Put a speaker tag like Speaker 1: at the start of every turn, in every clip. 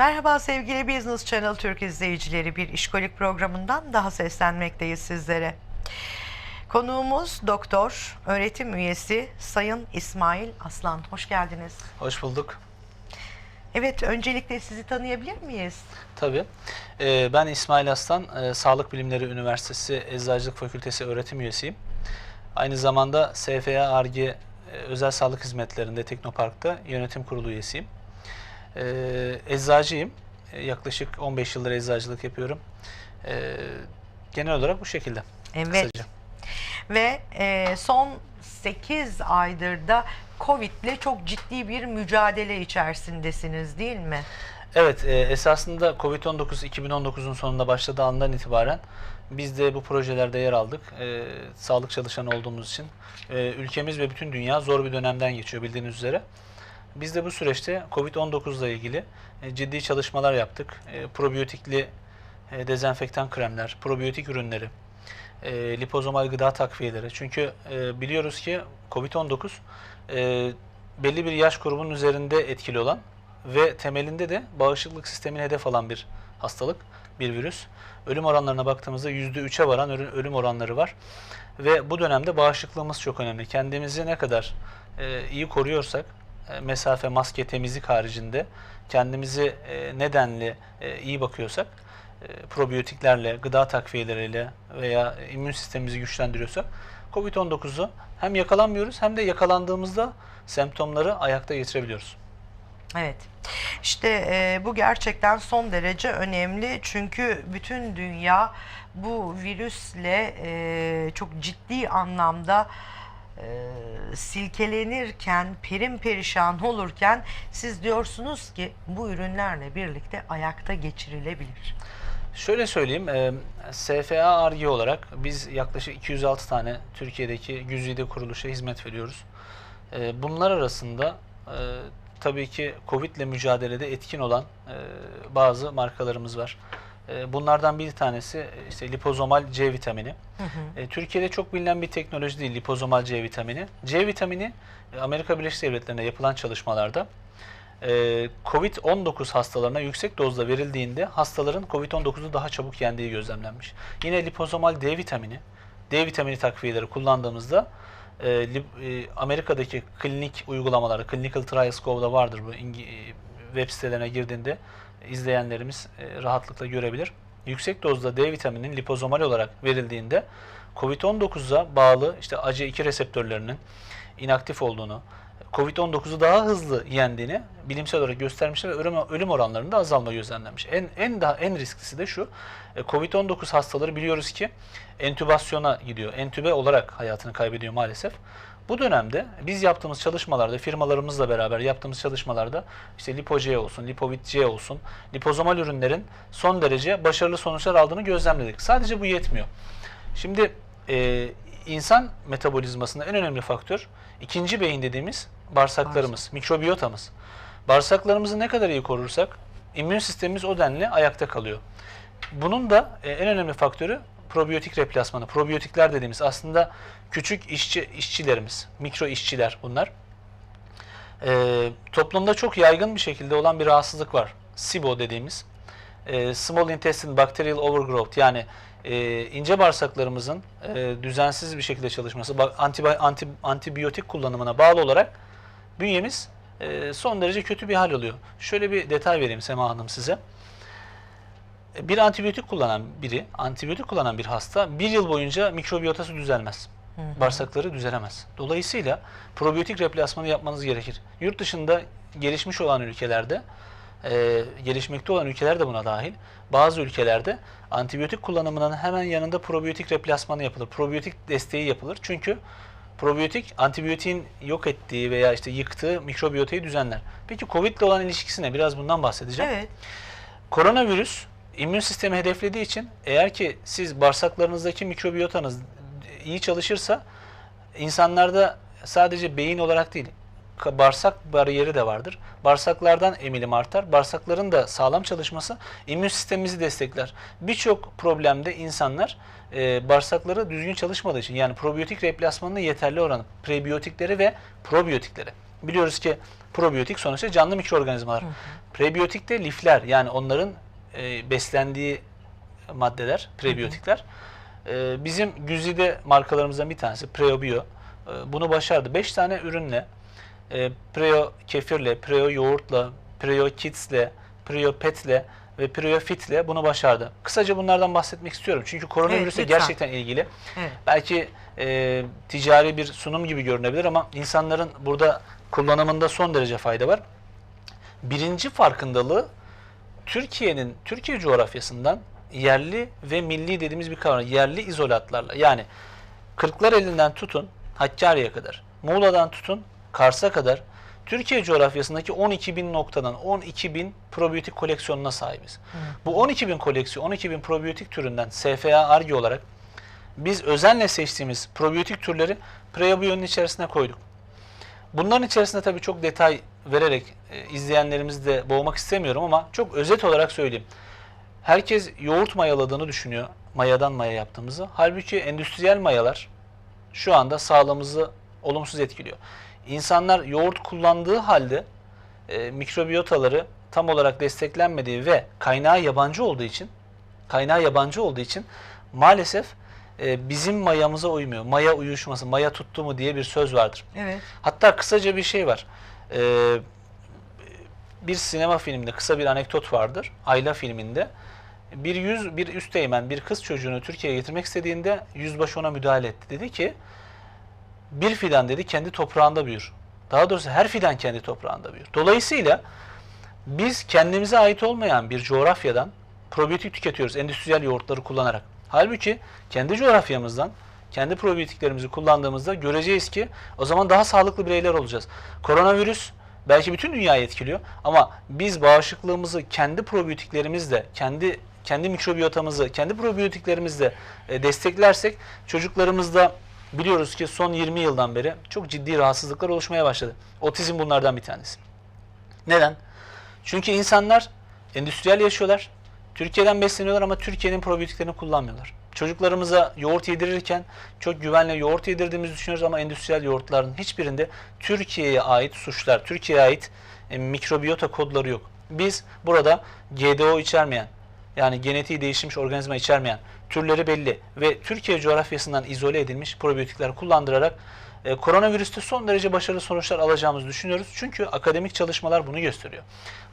Speaker 1: Merhaba sevgili Business Channel Türk izleyicileri. Bir işkolik programından daha seslenmekteyiz sizlere. Konuğumuz doktor, öğretim üyesi Sayın İsmail Aslan. Hoş geldiniz.
Speaker 2: Hoş bulduk.
Speaker 1: Evet, öncelikle sizi tanıyabilir miyiz?
Speaker 2: Tabii. Ee, ben İsmail Aslan, e, Sağlık Bilimleri Üniversitesi Eczacılık Fakültesi öğretim üyesiyim. Aynı zamanda SFA ARGE Özel Sağlık Hizmetlerinde Teknopark'ta yönetim kurulu üyesiyim. Ee, eczacıyım. E, Yaklaşık 15 yıldır eczacılık yapıyorum. Ee, genel olarak bu şekilde.
Speaker 1: Evet.
Speaker 2: Kısaca.
Speaker 1: Ve e, son 8 aydır da Covid ile çok ciddi bir mücadele içerisindesiniz değil mi?
Speaker 2: Evet, e, esasında Covid-19 2019'un sonunda başladığı andan itibaren biz de bu projelerde yer aldık. E, sağlık çalışanı olduğumuz için. E, ülkemiz ve bütün dünya zor bir dönemden geçiyor bildiğiniz üzere. Biz de bu süreçte Covid-19 ile ilgili e, ciddi çalışmalar yaptık. E, probiyotikli e, dezenfektan kremler, probiyotik ürünleri, lipozomal gıda takviyeleri. Çünkü biliyoruz ki Covid-19 e, belli bir yaş grubunun üzerinde etkili olan ve temelinde de bağışıklık sistemini hedef alan bir hastalık, bir virüs. Ölüm oranlarına baktığımızda %3'e varan ölü- ölüm oranları var. Ve bu dönemde bağışıklığımız çok önemli. Kendimizi ne kadar iyi koruyorsak, mesafe, maske, temizlik haricinde kendimizi e, nedenli e, iyi bakıyorsak, e, probiyotiklerle, gıda takviyeleriyle veya immün sistemimizi güçlendiriyorsak COVID-19'u hem yakalanmıyoruz hem de yakalandığımızda semptomları ayakta getirebiliyoruz.
Speaker 1: Evet. İşte e, bu gerçekten son derece önemli çünkü bütün dünya bu virüsle e, çok ciddi anlamda e, silkelenirken, perim perişan olurken siz diyorsunuz ki bu ürünlerle birlikte ayakta geçirilebilir.
Speaker 2: Şöyle söyleyeyim, e, SFA ARGE olarak biz yaklaşık 206 tane Türkiye'deki güzide kuruluşa hizmet veriyoruz. E, bunlar arasında e, tabii ki Covid ile mücadelede etkin olan e, bazı markalarımız var. E, bunlardan bir tanesi e, işte lipozomal C vitamini. E, Türkiye'de çok bilinen bir teknoloji değil lipozomal C vitamini. C vitamini e, Amerika Birleşik Devletleri'nde yapılan çalışmalarda e, COVID-19 hastalarına yüksek dozda verildiğinde hastaların COVID-19'u daha çabuk yendiği gözlemlenmiş. Yine lipozomal D vitamini, D vitamini takviyeleri kullandığımızda Amerika'daki klinik uygulamaları, Clinical Trials Gov'da vardır bu web sitelerine girdiğinde izleyenlerimiz e, rahatlıkla görebilir. Yüksek dozda D vitaminin lipozomal olarak verildiğinde COVID-19'a bağlı işte ACE2 reseptörlerinin inaktif olduğunu, COVID-19'u daha hızlı yendiğini bilimsel olarak göstermişler ve ölüm, ölüm oranlarında azalma gözlemlenmiş. En en daha en risklisi de şu. e, COVID-19 hastaları biliyoruz ki entübasyona gidiyor. Entübe olarak hayatını kaybediyor maalesef. Bu dönemde biz yaptığımız çalışmalarda, firmalarımızla beraber yaptığımız çalışmalarda işte Lipo-C olsun, Lipovit-C olsun, lipozomal ürünlerin son derece başarılı sonuçlar aldığını gözlemledik. Sadece bu yetmiyor. Şimdi e, insan metabolizmasında en önemli faktör ikinci beyin dediğimiz bağırsaklarımız, mikrobiyotamız. Bağırsaklarımızı ne kadar iyi korursak immün sistemimiz o denli ayakta kalıyor. Bunun da e, en önemli faktörü probiyotik replasmanı. Probiyotikler dediğimiz aslında küçük işçi işçilerimiz, mikro işçiler bunlar. E, toplumda çok yaygın bir şekilde olan bir rahatsızlık var. SIBO dediğimiz. E, Small Intestine Bacterial Overgrowth yani e, ince bağırsaklarımızın e, düzensiz bir şekilde çalışması, antibi- anti- antibiyotik kullanımına bağlı olarak bünyemiz e, son derece kötü bir hal oluyor. Şöyle bir detay vereyim Sema Hanım size. Bir antibiyotik kullanan biri, antibiyotik kullanan bir hasta bir yıl boyunca mikrobiyotası düzelmez. Bağırsakları düzelemez. Dolayısıyla probiyotik replasmanı yapmanız gerekir. Yurt dışında gelişmiş olan ülkelerde, e, gelişmekte olan ülkeler de buna dahil, bazı ülkelerde antibiyotik kullanımının hemen yanında probiyotik replasmanı yapılır. Probiyotik desteği yapılır. Çünkü probiyotik antibiyotiğin yok ettiği veya işte yıktığı mikrobiyotayı düzenler. Peki Covid ile olan ilişkisi ne? Biraz bundan bahsedeceğim.
Speaker 1: Evet.
Speaker 2: Koronavirüs immün sistemi hedeflediği için eğer ki siz bağırsaklarınızdaki mikrobiyotanız iyi çalışırsa insanlarda sadece beyin olarak değil bağırsak bariyeri de vardır. Bağırsaklardan emilim artar. Bağırsakların da sağlam çalışması immün sistemimizi destekler. Birçok problemde insanlar e, bağırsakları düzgün çalışmadığı için yani probiyotik replasmanını yeterli oranı prebiyotikleri ve probiyotikleri biliyoruz ki probiyotik sonuçta canlı mikroorganizmalar. Prebiyotik de lifler yani onların e, beslendiği maddeler, prebiyotikler. E, bizim güzide markalarımızdan bir tanesi Preobio. E, bunu başardı. 5 tane ürünle e, Preo kefirle, Preo yoğurtla, Preo kidsle, Preo petle ve Preo fitle bunu başardı. Kısaca bunlardan bahsetmek istiyorum. Çünkü koronavirüse
Speaker 1: lütfen.
Speaker 2: gerçekten ilgili.
Speaker 1: Evet.
Speaker 2: Belki e, ticari bir sunum gibi görünebilir ama insanların burada kullanımında son derece fayda var. Birinci farkındalığı Türkiye'nin, Türkiye coğrafyasından yerli ve milli dediğimiz bir kavram. Yerli izolatlarla yani Kırklar elinden tutun Hakkari'ye kadar, Muğla'dan tutun Kars'a kadar Türkiye coğrafyasındaki 12 bin noktadan 12 bin probiyotik koleksiyonuna sahibiz. Bu 12 bin koleksiyon, 12 bin probiyotik türünden SFA ARGE olarak biz özenle seçtiğimiz probiyotik türleri prebiyonun içerisine koyduk. Bunların içerisinde tabii çok detay vererek e, izleyenlerimizi de boğmak istemiyorum ama çok özet olarak söyleyeyim. Herkes yoğurt mayaladığını düşünüyor. Mayadan maya yaptığımızı. Halbuki endüstriyel mayalar şu anda sağlığımızı olumsuz etkiliyor. İnsanlar yoğurt kullandığı halde e, mikrobiyotaları tam olarak desteklenmediği ve kaynağı yabancı olduğu için kaynağı yabancı olduğu için maalesef e, bizim mayamıza uymuyor. Maya uyuşması, maya tuttu mu diye bir söz vardır.
Speaker 1: Evet.
Speaker 2: Hatta kısaca bir şey var. Ee, bir sinema filminde kısa bir anekdot vardır. Ayla filminde. Bir yüz, bir üsteğmen bir kız çocuğunu Türkiye'ye getirmek istediğinde yüzbaşı ona müdahale etti. Dedi ki bir fidan dedi kendi toprağında büyür. Daha doğrusu her fidan kendi toprağında büyür. Dolayısıyla biz kendimize ait olmayan bir coğrafyadan probiyotik tüketiyoruz endüstriyel yoğurtları kullanarak. Halbuki kendi coğrafyamızdan kendi probiyotiklerimizi kullandığımızda göreceğiz ki o zaman daha sağlıklı bireyler olacağız. Koronavirüs belki bütün dünyayı etkiliyor ama biz bağışıklığımızı kendi probiyotiklerimizle, kendi kendi mikrobiyotamızı, kendi probiyotiklerimizle e, desteklersek çocuklarımızda biliyoruz ki son 20 yıldan beri çok ciddi rahatsızlıklar oluşmaya başladı. Otizm bunlardan bir tanesi. Neden? Çünkü insanlar endüstriyel yaşıyorlar. Türkiye'den besleniyorlar ama Türkiye'nin probiyotiklerini kullanmıyorlar. Çocuklarımıza yoğurt yedirirken çok güvenle yoğurt yedirdiğimizi düşünüyoruz ama endüstriyel yoğurtların hiçbirinde Türkiye'ye ait suçlar, Türkiye'ye ait e, mikrobiyota kodları yok. Biz burada GDO içermeyen, yani genetiği değişmiş organizma içermeyen, türleri belli ve Türkiye coğrafyasından izole edilmiş probiyotikler kullandırarak e, koronavirüste son derece başarılı sonuçlar alacağımızı düşünüyoruz. Çünkü akademik çalışmalar bunu gösteriyor.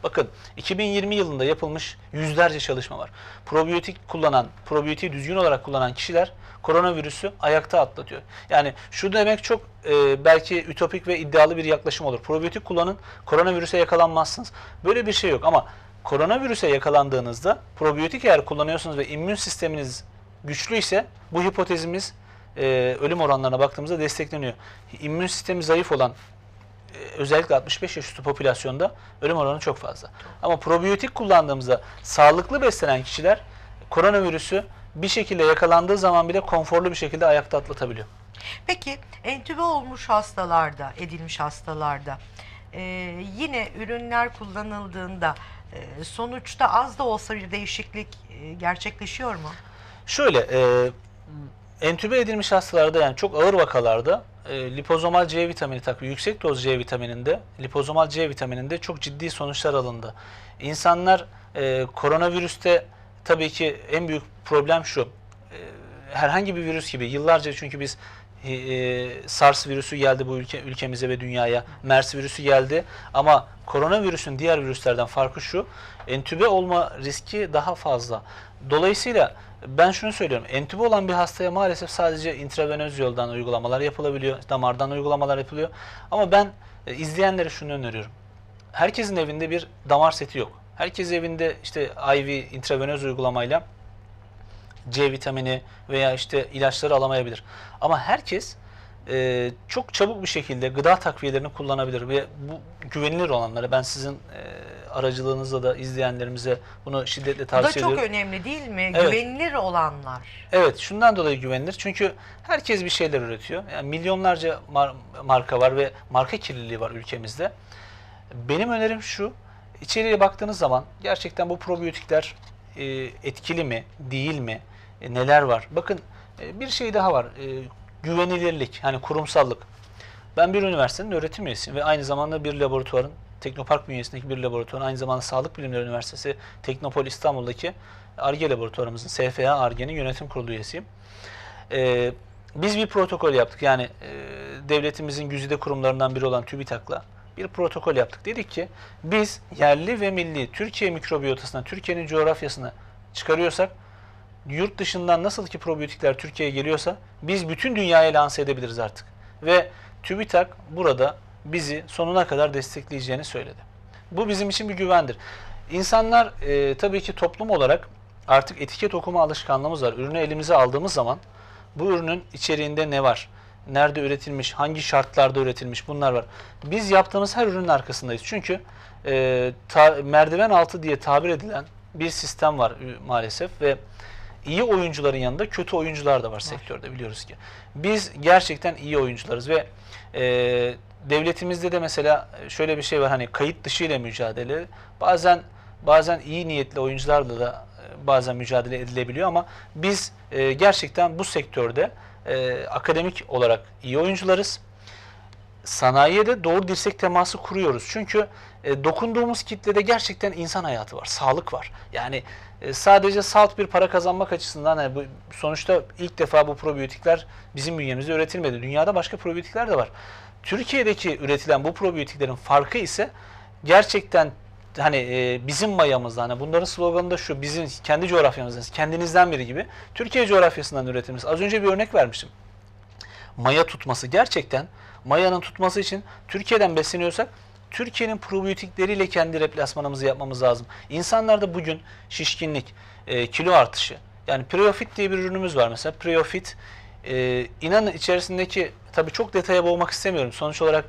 Speaker 2: Bakın 2020 yılında yapılmış yüzlerce çalışma var. Probiyotik kullanan, probiyotiği düzgün olarak kullanan kişiler koronavirüsü ayakta atlatıyor. Yani şu demek çok e, belki ütopik ve iddialı bir yaklaşım olur. Probiyotik kullanın, koronavirüse yakalanmazsınız. Böyle bir şey yok ama koronavirüse yakalandığınızda probiyotik eğer kullanıyorsunuz ve immün sisteminiz güçlüyse bu hipotezimiz e, ölüm oranlarına baktığımızda destekleniyor. İmmün sistemi zayıf olan e, özellikle 65 yaş üstü popülasyonda ölüm oranı çok fazla. Ama probiyotik kullandığımızda sağlıklı beslenen kişiler koronavirüsü bir şekilde yakalandığı zaman bile konforlu bir şekilde ayakta atlatabiliyor.
Speaker 1: Peki entübe olmuş hastalarda, edilmiş hastalarda e, yine ürünler kullanıldığında sonuçta az da olsa bir değişiklik e, gerçekleşiyor mu?
Speaker 2: Şöyle, e, entübe edilmiş hastalarda yani çok ağır vakalarda e, lipozomal C vitamini takviye, yüksek doz C vitamininde, lipozomal C vitamininde çok ciddi sonuçlar alındı. İnsanlar e, koronavirüste tabii ki en büyük problem şu. Herhangi bir virüs gibi yıllarca çünkü biz e, e, SARS virüsü geldi bu ülke ülkemize ve dünyaya. MERS virüsü geldi ama koronavirüsün diğer virüslerden farkı şu. Entübe olma riski daha fazla. Dolayısıyla ben şunu söylüyorum. Entübe olan bir hastaya maalesef sadece intravenöz yoldan uygulamalar yapılabiliyor. Damardan uygulamalar yapılıyor. Ama ben e, izleyenlere şunu öneriyorum. Herkesin evinde bir damar seti yok. Herkes evinde işte IV intravenöz uygulamayla C vitamini veya işte ilaçları alamayabilir. Ama herkes e, çok çabuk bir şekilde gıda takviyelerini kullanabilir ve bu güvenilir olanları ben sizin e, aracılığınızla da izleyenlerimize bunu şiddetle
Speaker 1: Bu da
Speaker 2: tavsiye
Speaker 1: çok
Speaker 2: ediyorum.
Speaker 1: önemli değil mi?
Speaker 2: Evet.
Speaker 1: Güvenilir olanlar.
Speaker 2: Evet, şundan dolayı güvenilir. Çünkü herkes bir şeyler üretiyor. Yani milyonlarca mar- marka var ve marka kirliliği var ülkemizde. Benim önerim şu. İçeriye baktığınız zaman gerçekten bu probiyotikler e, etkili mi, değil mi, e, neler var? Bakın e, bir şey daha var. E, güvenilirlik, hani kurumsallık. Ben bir üniversitenin öğretim üyesiyim ve aynı zamanda bir laboratuvarın Teknopark bünyesindeki bir laboratuvarın aynı zamanda Sağlık Bilimleri Üniversitesi Teknopol İstanbul'daki ARGE laboratuvarımızın SFA ARGE'nin yönetim kurulu üyesiyim. Ee, biz bir protokol yaptık. Yani e, devletimizin güzide kurumlarından biri olan TÜBİTAK'la bir protokol yaptık. Dedik ki biz yerli ve milli Türkiye mikrobiyotasına, Türkiye'nin coğrafyasına çıkarıyorsak yurt dışından nasıl ki probiyotikler Türkiye'ye geliyorsa biz bütün dünyaya lanse edebiliriz artık. Ve TÜBİTAK burada bizi sonuna kadar destekleyeceğini söyledi. Bu bizim için bir güvendir. İnsanlar e, tabii ki toplum olarak artık etiket okuma alışkanlığımız var. Ürünü elimize aldığımız zaman bu ürünün içeriğinde ne var? Nerede üretilmiş? Hangi şartlarda üretilmiş? Bunlar var. Biz yaptığımız her ürünün arkasındayız. Çünkü e, ta- merdiven altı diye tabir edilen bir sistem var e, maalesef ve iyi oyuncuların yanında kötü oyuncular da var, sektörde biliyoruz ki. Biz gerçekten iyi oyuncularız ve e, devletimizde de mesela şöyle bir şey var hani kayıt dışı ile mücadele bazen bazen iyi niyetli oyuncularla da e, bazen mücadele edilebiliyor ama biz e, gerçekten bu sektörde e, akademik olarak iyi oyuncularız sanayiye de doğru dirsek teması kuruyoruz. Çünkü e, dokunduğumuz kitlede gerçekten insan hayatı var, sağlık var. Yani e, sadece salt bir para kazanmak açısından yani bu, sonuçta ilk defa bu probiyotikler bizim bünyemizde üretilmedi. Dünyada başka probiyotikler de var. Türkiye'deki üretilen bu probiyotiklerin farkı ise gerçekten hani e, bizim mayamızda hani bunların sloganı da şu bizim kendi coğrafyamızdan kendinizden biri gibi Türkiye coğrafyasından üretilmiş. Az önce bir örnek vermiştim maya tutması gerçekten mayanın tutması için Türkiye'den besleniyorsak Türkiye'nin probiyotikleriyle kendi replasmanımızı yapmamız lazım. İnsanlarda bugün şişkinlik, e, kilo artışı yani Preofit diye bir ürünümüz var mesela. Preofit e, inanın içerisindeki tabii çok detaya boğmak istemiyorum. Sonuç olarak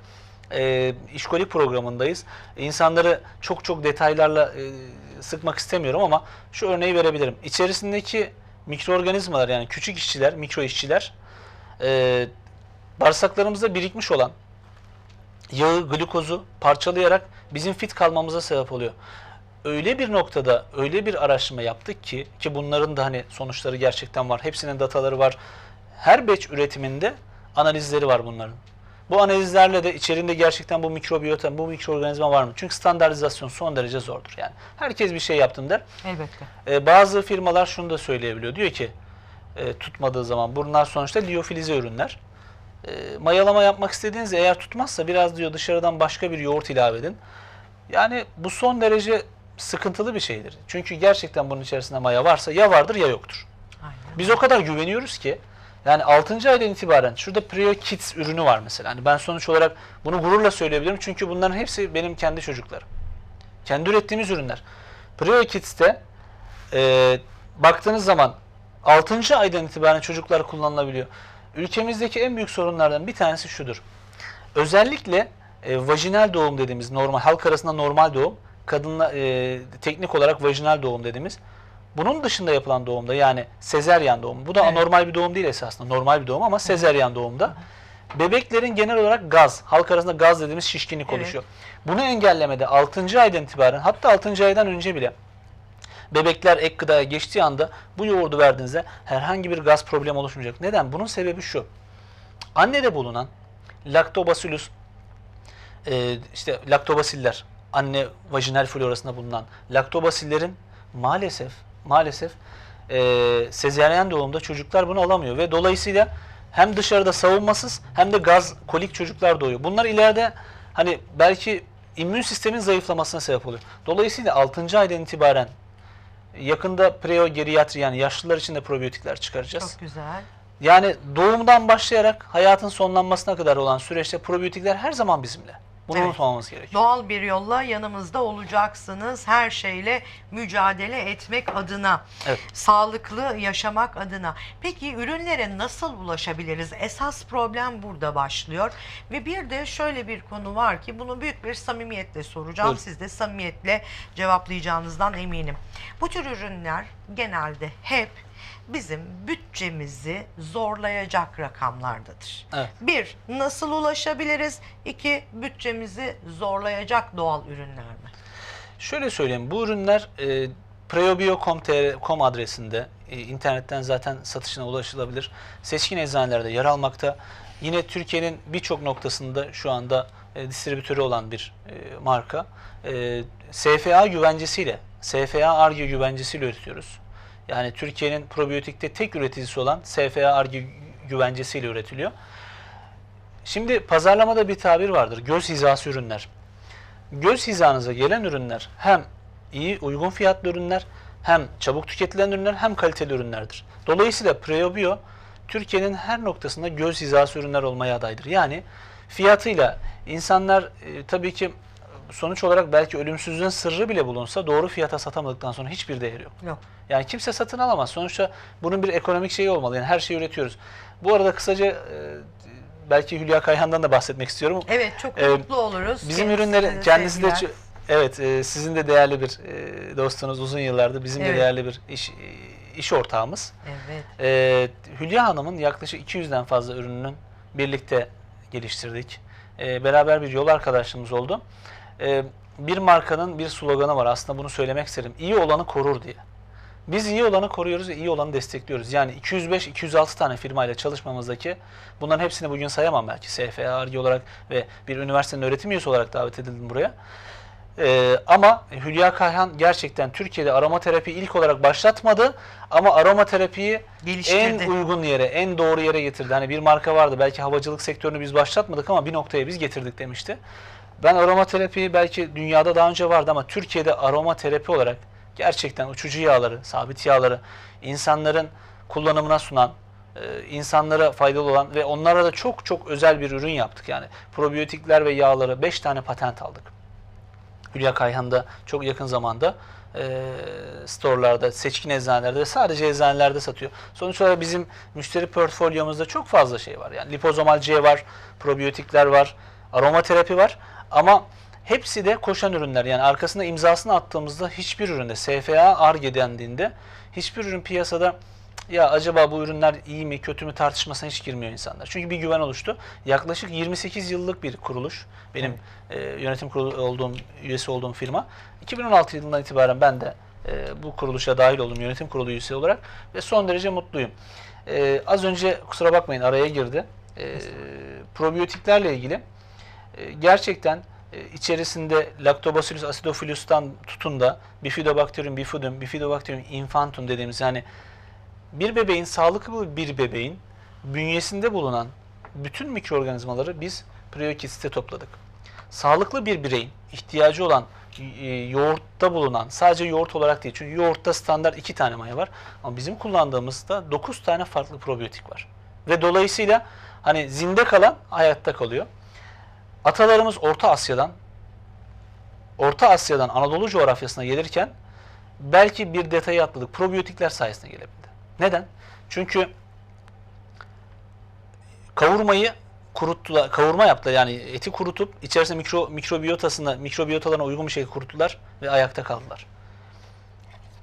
Speaker 2: e, işkolik programındayız. İnsanları çok çok detaylarla e, sıkmak istemiyorum ama şu örneği verebilirim. İçerisindeki mikroorganizmalar yani küçük işçiler, mikro işçiler e, bağırsaklarımızda birikmiş olan yağı, glikozu parçalayarak bizim fit kalmamıza sebep oluyor. Öyle bir noktada öyle bir araştırma yaptık ki ki bunların da hani sonuçları gerçekten var. Hepsinin dataları var. Her batch üretiminde analizleri var bunların. Bu analizlerle de içerisinde gerçekten bu mikrobiyota, bu mikroorganizma var mı? Çünkü standartizasyon son derece zordur. Yani herkes bir şey yaptım der.
Speaker 1: Elbette.
Speaker 2: Ee, bazı firmalar şunu da söyleyebiliyor. Diyor ki e, tutmadığı zaman bunlar sonuçta liyofilize ürünler. E, mayalama yapmak istediğinizde eğer tutmazsa biraz diyor dışarıdan başka bir yoğurt ilave edin. Yani bu son derece sıkıntılı bir şeydir. Çünkü gerçekten bunun içerisinde maya varsa ya vardır ya yoktur.
Speaker 1: Aynen.
Speaker 2: Biz o kadar güveniyoruz ki yani 6. aydan itibaren şurada Prio Kids ürünü var mesela. Hani ben sonuç olarak bunu gururla söyleyebilirim çünkü bunların hepsi benim kendi çocuklarım. Kendi ürettiğimiz ürünler. Prio Kids'te e, baktığınız zaman 6. aydan itibaren çocuklar kullanılabiliyor. Ülkemizdeki en büyük sorunlardan bir tanesi şudur. Özellikle e, vajinal doğum dediğimiz normal halk arasında normal doğum, kadınla e, teknik olarak vajinal doğum dediğimiz bunun dışında yapılan doğumda yani sezeryan doğum. Bu da
Speaker 1: Evet.
Speaker 2: anormal bir doğum değil esasında. Normal bir doğum ama sezeryan doğumda bebeklerin genel olarak gaz, halk arasında gaz dediğimiz şişkinlik
Speaker 1: Evet.
Speaker 2: oluşuyor. Bunu engellemede 6. aydan itibaren hatta 6. aydan önce bile bebekler ek gıdaya geçtiği anda bu yoğurdu verdiğinizde herhangi bir gaz problemi oluşmayacak. Neden? Bunun sebebi şu. Annede bulunan Lactobacillus e, işte laktobasiller anne vajinal florasında bulunan laktobasillerin maalesef maalesef e, sezaryen doğumda çocuklar bunu alamıyor ve dolayısıyla hem dışarıda savunmasız hem de gaz kolik çocuklar doğuyor. Bunlar ileride hani belki immün sistemin zayıflamasına sebep oluyor. Dolayısıyla 6. aydan itibaren yakında preogeriatri yani yaşlılar için de probiyotikler çıkaracağız.
Speaker 1: Çok güzel.
Speaker 2: Yani doğumdan başlayarak hayatın sonlanmasına kadar olan süreçte probiyotikler her zaman bizimle. Bunu
Speaker 1: Evet.
Speaker 2: unutmamamız gerekiyor.
Speaker 1: Doğal bir yolla yanımızda olacaksınız. Her şeyle mücadele etmek adına.
Speaker 2: Evet.
Speaker 1: Sağlıklı yaşamak adına. Peki ürünlere nasıl ulaşabiliriz? Esas problem burada başlıyor. Ve bir de şöyle bir konu var ki bunu büyük bir samimiyetle soracağım.
Speaker 2: Buyurun.
Speaker 1: Siz de samimiyetle cevaplayacağınızdan eminim. Bu tür ürünler genelde hep bizim bütçemizi zorlayacak rakamlardadır.
Speaker 2: Evet.
Speaker 1: Bir, nasıl ulaşabiliriz? İki, bütçemizi zorlayacak doğal ürünler mi?
Speaker 2: Şöyle söyleyeyim bu ürünler e, preobio.com adresinde e, internetten zaten satışına ulaşılabilir. Seçkin eczanelerde yer almakta. Yine Türkiye'nin birçok noktasında şu anda e, distribütörü olan bir e, marka. E, SFA güvencesiyle, SFA Arge güvencesiyle üretiyoruz. Yani Türkiye'nin probiyotikte tek üreticisi olan SFA Arge güvencesiyle üretiliyor. Şimdi pazarlamada bir tabir vardır. Göz hizası ürünler. Göz hizanıza gelen ürünler hem iyi uygun fiyatlı ürünler hem çabuk tüketilen ürünler hem kaliteli ürünlerdir. Dolayısıyla Preobio Türkiye'nin her noktasında göz hizası ürünler olmaya adaydır. Yani fiyatıyla insanlar e, tabii ki sonuç olarak belki ölümsüzlüğün sırrı bile bulunsa doğru fiyata satamadıktan sonra hiçbir değeri yok.
Speaker 1: Yok.
Speaker 2: Yani kimse satın alamaz. Sonuçta bunun bir ekonomik şeyi olmalı. Yani her şeyi üretiyoruz. Bu arada kısaca e, belki Hülya Kayhan'dan da bahsetmek istiyorum.
Speaker 1: Evet çok
Speaker 2: Ee,
Speaker 1: mutlu oluruz.
Speaker 2: Bizim
Speaker 1: Kendisi
Speaker 2: ürünlerin kendisi de evet e, sizin de değerli bir e, dostunuz uzun yıllardır bizim
Speaker 1: Evet.
Speaker 2: de değerli bir iş e, iş ortağımız.
Speaker 1: Evet.
Speaker 2: E, Hülya Hanım'ın yaklaşık 200'den fazla ürününün birlikte geliştirdik. E, beraber bir yol arkadaşlığımız oldu. E, bir markanın bir sloganı var aslında bunu söylemek isterim. İyi olanı korur diye. Biz iyi olanı koruyoruz ve iyi olanı destekliyoruz. Yani 205-206 tane firmayla çalışmamızdaki bunların hepsini bugün sayamam belki. SFA, ARGE olarak ve bir üniversitenin öğretim üyesi olarak davet edildim buraya. Ee, ama Hülya Kayhan gerçekten Türkiye'de aromaterapi ilk olarak başlatmadı ama aromaterapiyi en uygun yere, en doğru yere getirdi. Hani bir marka vardı belki havacılık sektörünü biz başlatmadık ama bir noktaya biz getirdik demişti. Ben aromaterapiyi belki dünyada daha önce vardı ama Türkiye'de aromaterapi olarak gerçekten uçucu yağları, sabit yağları insanların kullanımına sunan, e, insanlara faydalı olan ve onlara da çok çok özel bir ürün yaptık. Yani probiyotikler ve yağları 5 tane patent aldık. Hülya Kayhan da çok yakın zamanda e, storelarda, seçkin eczanelerde sadece eczanelerde satıyor. Sonuç olarak bizim müşteri portfolyomuzda çok fazla şey var. Yani lipozomal C var, probiyotikler var, aromaterapi var ama hepsi de koşan ürünler. Yani arkasında imzasını attığımızda hiçbir üründe SFA ARGE dendiğinde hiçbir ürün piyasada ya acaba bu ürünler iyi mi kötü mü tartışmasına hiç girmiyor insanlar. Çünkü bir güven oluştu. Yaklaşık 28 yıllık bir kuruluş. Benim e, yönetim kurulu olduğum, üyesi olduğum firma. 2016 yılından itibaren ben de e, bu kuruluşa dahil oldum yönetim kurulu üyesi olarak ve son derece mutluyum. E, az önce kusura bakmayın araya girdi. E, probiyotiklerle ilgili e, gerçekten e, içerisinde Lactobacillus acidophilus,'tan tutun da Bifidobacterium bifidum, Bifidobacterium infantum dediğimiz yani bir bebeğin, sağlıklı bir bebeğin bünyesinde bulunan bütün mikroorganizmaları biz Priokits'te topladık. Sağlıklı bir bireyin ihtiyacı olan e, yoğurtta bulunan, sadece yoğurt olarak değil çünkü yoğurtta standart iki tane maya var ama bizim kullandığımızda 9 tane farklı probiyotik var. Ve dolayısıyla hani zinde kalan hayatta kalıyor. Atalarımız Orta Asya'dan Orta Asya'dan Anadolu coğrafyasına gelirken belki bir detayı atladık. Probiyotikler sayesinde gelebildi. Neden? Çünkü kavurmayı kuruttular, kavurma yaptılar yani eti kurutup içerisinde mikro mikrobiyotasında mikrobiyotalarına uygun bir şekilde kuruttular ve ayakta kaldılar.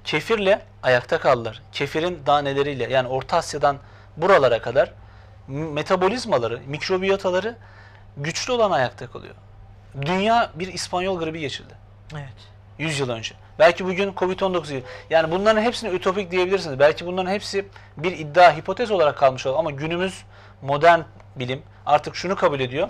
Speaker 2: Kefirle ayakta kaldılar. Kefirin daneleriyle yani Orta Asya'dan buralara kadar metabolizmaları, mikrobiyotaları güçlü olan ayakta kalıyor. Dünya bir İspanyol gribi geçirdi.
Speaker 1: Evet.
Speaker 2: 100 yıl önce. Belki bugün Covid-19 gibi. Yani bunların hepsine ütopik diyebilirsiniz. Belki bunların hepsi bir iddia, hipotez olarak kalmış olur. Ama günümüz modern bilim artık şunu kabul ediyor.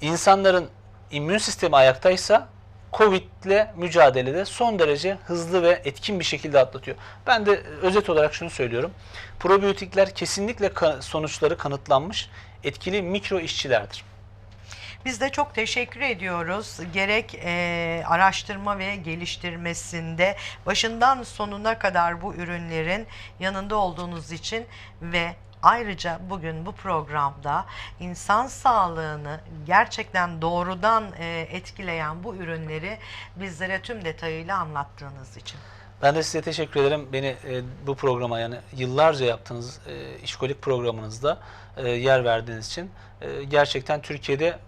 Speaker 2: İnsanların immün sistemi ayaktaysa Covid ile mücadelede son derece hızlı ve etkin bir şekilde atlatıyor. Ben de özet olarak şunu söylüyorum. Probiyotikler kesinlikle sonuçları kanıtlanmış etkili mikro işçilerdir.
Speaker 1: Biz de çok teşekkür ediyoruz. Gerek e, araştırma ve geliştirmesinde başından sonuna kadar bu ürünlerin yanında olduğunuz için ve ayrıca bugün bu programda insan sağlığını gerçekten doğrudan e, etkileyen bu ürünleri bizlere tüm detayıyla anlattığınız için.
Speaker 2: Ben de size teşekkür ederim. Beni e, bu programa yani yıllarca yaptığınız e, işkolik programınızda e, yer verdiğiniz için e, gerçekten Türkiye'de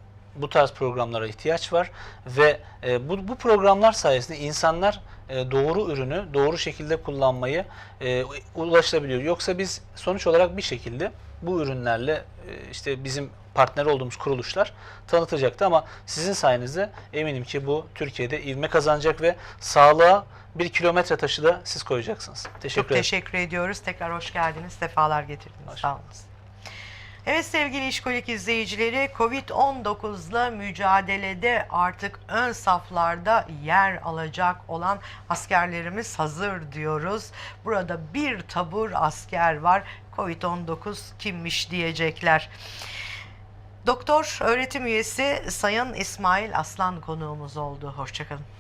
Speaker 2: bu tarz programlara ihtiyaç var ve e, bu, bu programlar sayesinde insanlar e, doğru ürünü doğru şekilde kullanmayı e, ulaşabiliyor. Yoksa biz sonuç olarak bir şekilde bu ürünlerle e, işte bizim partner olduğumuz kuruluşlar tanıtacaktı ama sizin sayenizde eminim ki bu Türkiye'de ivme kazanacak ve sağlığa bir kilometre taşı da siz koyacaksınız. Teşekkür
Speaker 1: Çok
Speaker 2: ederim.
Speaker 1: teşekkür ediyoruz. Tekrar hoş geldiniz. Sefalar getirdiniz.
Speaker 2: Hoş
Speaker 1: Sağ olun. Evet sevgili işkolik izleyicileri Covid-19'la mücadelede artık ön saflarda yer alacak olan askerlerimiz hazır diyoruz. Burada bir tabur asker var. Covid-19 kimmiş diyecekler. Doktor öğretim üyesi Sayın İsmail Aslan konuğumuz oldu. Hoşçakalın.